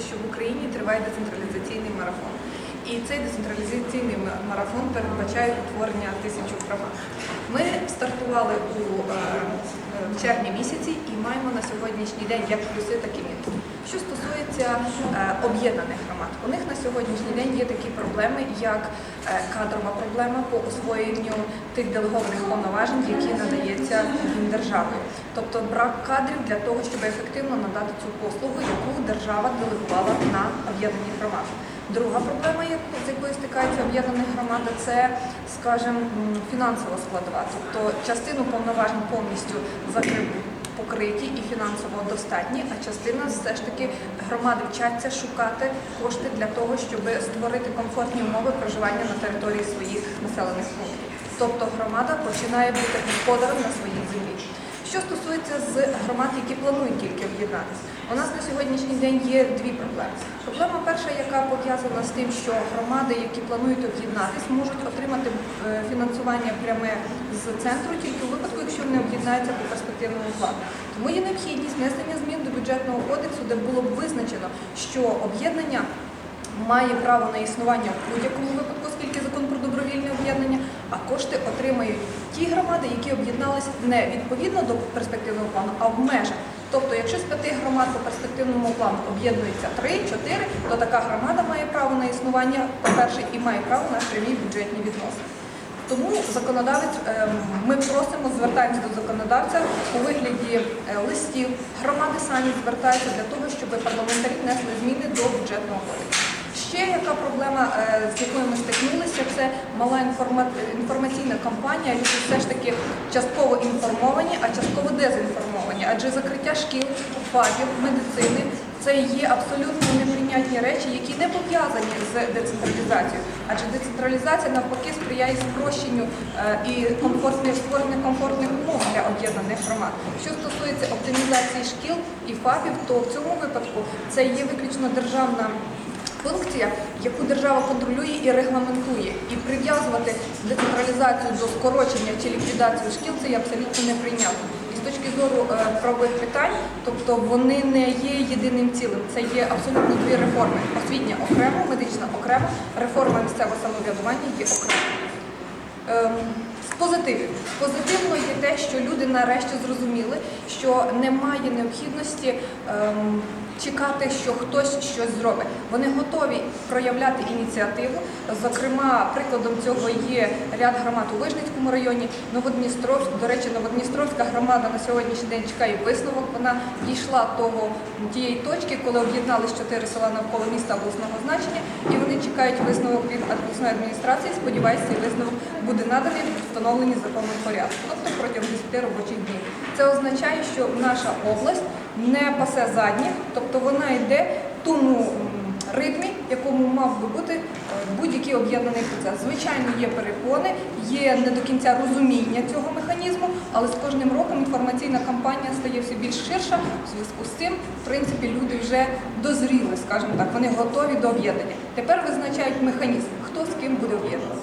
що в Україні триває децентралізаційний марафон. І цей децентралізаційний марафон передбачає утворення тисячу громад. Ми стартували у е, в червні місяці і маємо на сьогоднішній день як плюси, так і мінуси. Що стосується е, об'єднаних громад, у них на сьогоднішній день є такі проблеми, як е, кадрова проблема по освоєнню тих делегованих повноважень, які надається їм державою. Тобто брак кадрів для того, щоб ефективно надати цю послугу, яку держава делегувала на об'єднані громади. Друга проблема, з якою стикається об'єднана громада, це, скажімо, фінансова складова. Тобто частину повноважень повністю закрив- покриті і фінансово достатні, а частина все ж таки громади вчаться шукати кошти для того, щоб створити комфортні умови проживання на території своїх населених пунктів. Тобто громада починає бути господарем на своїй землі. Що стосується з громад, які планують тільки об'єднатися, у нас на сьогоднішній день є дві проблеми. Проблема перша, яка пов'язана з тим, що громади, які планують об'єднатися, можуть отримати е, фінансування пряме з центру тільки у випадку, якщо вони об'єднаються по перспективному плану. Тому є необхідність внесення змін до бюджетного кодексу, де було б визначено, що об'єднання має право на існування в будь-якому випадку, оскільки закон про добровільне об'єднання, ті громади, які об'єдналися не відповідно до перспективного плану, а в межах. Тобто, якщо з п'яти громад по перспективному плану об'єднується три-чотири, то така громада має право на існування, по-перше, і має право на прямі бюджетні відносини. Тому законодавець, ем, ми просимо, звертаємося до законодавця у вигляді е, листів. Громади самі звертаються для того, щоб парламентарі внесли зміни до бюджетного кодексу. Ще яка проблема, е, з якою ми стикнулися, це мала інформа- інформаційна кампанія. Люди все ж таки частково інформовані, а частково дезінформовані. Адже закриття шкіл, фахів, медицини це є абсолютно неприйнятні речі, які не пов'язані з децентралізацією. Адже децентралізація навпаки сприяє спрощенню е, і комфортних створення комфортних умов для об'єднаних громад. Що стосується оптимізації шкіл і ФАПів, то в цьому випадку це є виключно державна функція, яку держава контролює і регламентує. І прив'язувати децентралізацію до скорочення чи ліквідації шкіл це є абсолютно неприйнятно. І з точки зору е, правових питань, тобто вони не є єдиним цілим. Це є абсолютно дві реформи. Освітня окремо, медична окремо, реформа місцевого самоврядування є окремо. Ем, З позитивів. Позитивно є те, що люди нарешті зрозуміли, що немає необхідності ем, чекати, що хтось щось зробить. Вони готові проявляти ініціативу. Зокрема, прикладом цього є ряд громад у Вижницькому районі, Новодністровськ. До речі, Новодністровська громада на сьогоднішній день чекає висновок. Вона дійшла того тієї точки, коли об'єднались чотири села навколо міста обласного значення, і вони чекають висновок від обласної адміністрації. Сподіваюся, цей висновок буде наданий в встановленні законом порядку, тобто протягом 10 робочих днів. Це означає, що наша область не пасе задніх, тобто вона йде в тому ритмі, якому мав би бути е, будь-який об'єднаний процес. Звичайно, є перепони, є не до кінця розуміння цього механізму, але з кожним роком інформаційна кампанія стає все більш ширша. В зв'язку з цим, в принципі, люди вже дозріли, скажімо так, вони готові до об'єднання. Тепер визначають механізм, хто з ким буде об'єднуватися.